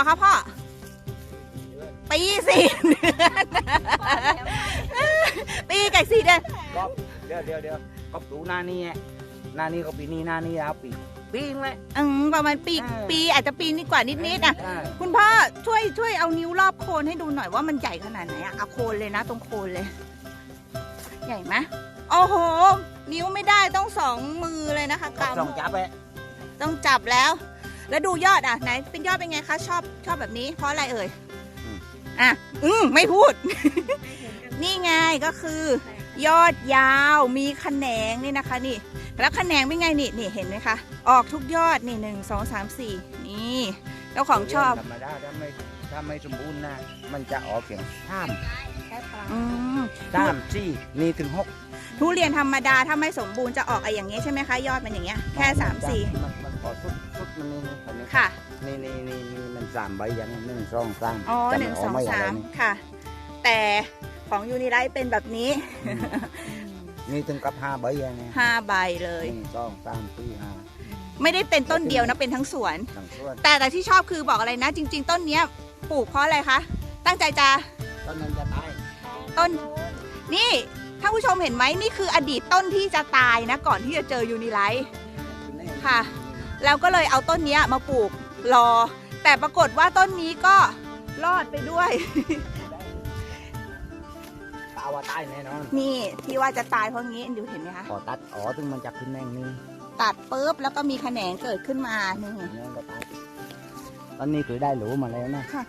ล่าคะพ่อปีสี่เดือนปีไก่สี่เดือนก็เดี๋ยวเดี๋ยวเดี๋ยวก็ดูหน้านี่ไงหน้านี่ก็ปีนี้หน้านี่แล้วปีปีเลยอืมประมาณปีปีอาจจะปีนิดกว่านิดนิดอะคุณพ่อช่วยช่วยเอานิ้วรอบโคนให้ดูหน่อยว่ามันใหญ่ขนาดไหนอะเอาโคนเลยนะตรงโคนเลย ใหญ่ไหมโอ้โห นิ้วไม่ได้ต้องสองมือเลยนะคะกำต้องจับเลยต้องจับแล้ว แล้วดูยอดอะไหนเป็นยอดเป็นไงคะ ชอบชอบแบบนี้ เพราะอะไรเอ่ยอะอืมไม่พูด นี่ไงก็คือ ยอดยาวมีแขนงนี่นะคะ นี่ แล้วแขนงเป็นไงนี่นี่เห็นไหมคะ ออกทุกยอดนี่หนึ่งสองสามสี่นี่เจ้าของชอบธรรมดาถ้าไม่ถ้าไม่สมบูรณ์นะมันจะออกเสียงสามอืมสามสี่นี่ถึงหกทุเรียนธรรมดาถ้าไม่สมบูรณ์จะออกไอ้อย่างเงี้ยใช่ไหมคะ ยอดมันอย่างเงี้ยแค่สามสี่มันมันพอสุดสุด มันนี่นี่อันนี้ค่ะ นี่นี่นี่นี่มันสามใบอย่างนี้หนึ่งสองสามอ๋อจะหไม่นึ่งกสองไะไรสามนี่ค่ะ แต่ของยูนิไลท์เป็นแบบนี้ อืมนี่ถึงกับห้าใบอย่างนี้ห้าใบเลย หนึ่งสองสามสี่ห้าไม่ได้เป็นต้นเดียวนะเป็นทั้งสวน ทั้งส่วนแต่แต่ที่ชอบคือบอกอะไรนะ จริง ๆ ต้นเนี้ยปลูกเพราะอะไรคะ ตั้งใจจะ ต้นนั้นจะตายต้น นี่ท่านผู้ชมเห็นไหมนี่คืออดีตต้นที่จะตายนะ ก่อนที่จะเจอยูนิไลท์ ค่ะ แล้วก็เลยเอาต้นเนี้ยมาปลูกรอ แต่ปรากฏว่าต้นนี้ก็รอดไปด้วยตาว่าตายแน่นอนนี่ที่ว่าจะตายเพราะงี้ดูเห็นไหมคะพอตัดอ๋อถึงมันจะขึ้นแน่งนี่ตัดปุ๊บแล้วก็มีแขนงเกิดขึ้นมานี่เนี่ยก็ตายตอนนี้คือได้หรูมาแล้วนะค่ะ